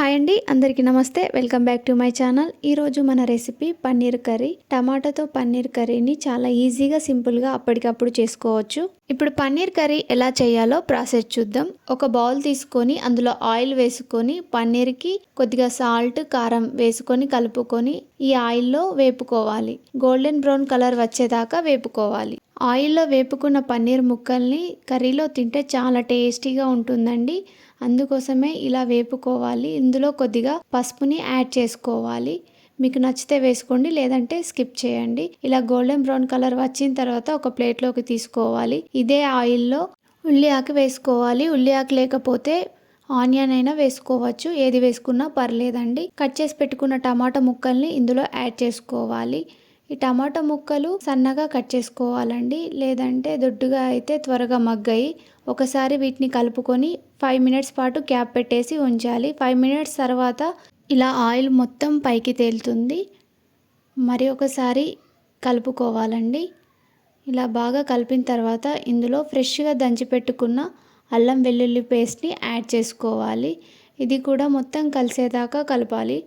Hi అండి అందరికీ నమస్తే. Welcome back to my channel. ఈరోజు మన రెసిపీ పన్నీర్ కర్రీ. టమాటాతో పన్నీర్ కర్రీని చాలా ఈజీగా సింపుల్గా అప్పటికప్పుడు చేసుకోవచ్చు. ఇప్పుడు పన్నీర్ కర్రీ ఎలా చేయాలో ప్రాసెస్ చూద్దాం. ఒక బౌల్ తీసుకొని అందులో ఆయిల్ వేసుకొని పన్నీర్కి కొద్దిగా సాల్ట్ కారం వేసుకొని కలుపుకొని ఈ ఆయిల్లో వేపుకోవాలి. గోల్డెన్ బ్రౌన్ కలర్ వచ్చేదాకా వేపుకోవాలి. ఆయిల్లో వేపుకున్న పన్నీర్ ముక్కల్ని కర్రీలో తింటే చాలా టేస్టీగా ఉంటుందండి. అందుకోసమే ఇలా వేపుకోవాలి. ఇందులో కొద్దిగా పసుపుని యాడ్ చేసుకోవాలి. మీకు నచ్చితే వేసుకోండి లేదంటే స్కిప్ చేయండి. ఇలా గోల్డెన్ బ్రౌన్ కలర్ వచ్చిన తర్వాత ఒక ప్లేట్లోకి తీసుకోవాలి. ఇదే ఆయిల్లో ఉల్లి ఆకు వేసుకోవాలి. ఉల్లి ఆకు లేకపోతే ఆనియన్ అయినా వేసుకోవచ్చు. ఏది వేసుకున్నా పర్లేదండి. కట్ చేసి పెట్టుకున్న టమాటా ముక్కల్ని ఇందులో యాడ్ చేసుకోవాలి. ఈ టమాటా ముక్కలు సన్నగా కట్ చేసుకోవాలండి. లేదంటే దొడ్డుగా అయితే త్వరగా మగ్గాయి. ఒకసారి వీటిని కలుపుకొని ఫైవ్ మినిట్స్ పాటు క్యాప్ పెట్టేసి ఉంచాలి. ఫైవ్ మినిట్స్ తర్వాత ఇలా ఆయిల్ మొత్తం పైకి తేలుతుంది. మరి ఒకసారి కలుపుకోవాలండి. ఇలా బాగా కలిపిన తర్వాత ఇందులో ఫ్రెష్గా దంచి పెట్టుకున్న అల్లం వెల్లుల్లి పేస్ట్ని యాడ్ చేసుకోవాలి. ఇది కూడా మొత్తం కలిసేదాకా కలపాలి.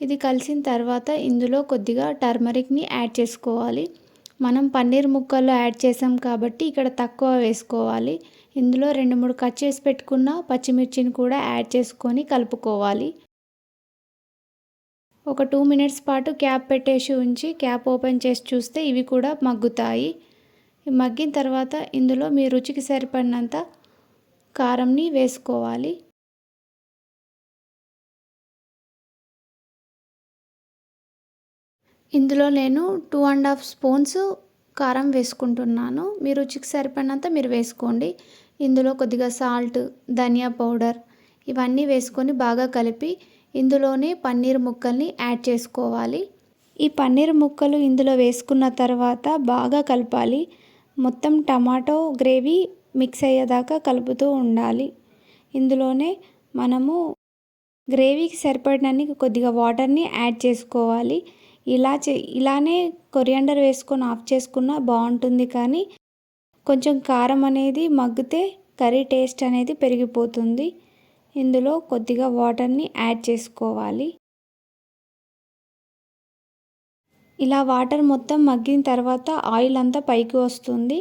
ఇది కలిసిన తర్వాత ఇందులో కొద్దిగా టర్మరిక్ని యాడ్ చేసుకోవాలి. మనం పన్నీర్ ముక్కల్లో యాడ్ చేసాం కాబట్టి ఇక్కడ తక్కువ వేసుకోవాలి. ఇందులో రెండు మూడు కట్ చేసి పెట్టుకున్న పచ్చిమిర్చిని కూడా యాడ్ చేసుకొని కలుపుకోవాలి. ఒక టూ మినిట్స్ పాటు క్యాప్ పెట్టేసి ఉంచి క్యాప్ ఓపెన్ చేసి చూస్తే ఇవి కూడా మగ్గుతాయి. మగ్గిన తర్వాత ఇందులో మీ రుచికి సరిపడినంత కారంని వేసుకోవాలి. ఇందులో నేను టూ అండ్ హాఫ్ స్పూన్స్ కారం వేసుకుంటున్నాను. మీ రుచికి సరిపడినంత మీరు వేసుకోండి. ఇందులో కొద్దిగా సాల్ట్ ధనియా పౌడర్ ఇవన్నీ వేసుకొని బాగా కలిపి ఇందులోనే పన్నీర్ ముక్కల్ని యాడ్ చేసుకోవాలి. ఈ పన్నీర్ ముక్కలు ఇందులో వేసుకున్న తర్వాత బాగా కలపాలి. మొత్తం టమాటో గ్రేవీ మిక్స్ అయ్యేదాకా కలుపుతూ ఉండాలి. ఇందులోనే మనము గ్రేవీకి సరిపడినన్ని కొద్దిగా వాటర్ని యాడ్ చేసుకోవాలి. ఇలా చే ఇలానే కొరియాండర్ వేసుకొని ఆఫ్ చేసుకున్నా బాగుంటుంది కానీ కొంచెం కారం అనేది మగ్గితే కర్రీ టేస్ట్ అనేది పెరిగిపోతుంది. ఇందులో కొద్దిగా వాటర్ని యాడ్ చేసుకోవాలి. ఇలా వాటర్ మొత్తం మగ్గిన తర్వాత ఆయిల్ అంతా పైకి వస్తుంది.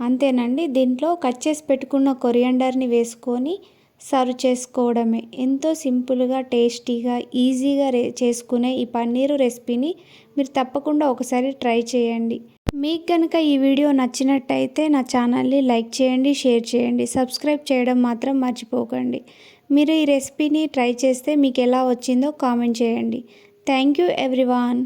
అంతేనండి దీంట్లో కట్ చేసి పెట్టుకున్న కొరియాండర్ని వేసుకొని సర్వ్ చేసుకోవడమే. ఎంతో సింపుల్గా టేస్టీగా ఈజీగా రే చేసుకునే ఈ పన్నీరు రెసిపీని మీరు తప్పకుండా ఒకసారి ట్రై చేయండి. మీకు కనుక ఈ వీడియో నచ్చినట్టయితే నా ఛానల్ని లైక్ చేయండి షేర్ చేయండి సబ్స్క్రైబ్ చేయడం మాత్రం మర్చిపోకండి. మీరు ఈ రెసిపీని ట్రై చేస్తే మీకు ఎలా వచ్చిందో కామెంట్ చేయండి. Thank you everyone.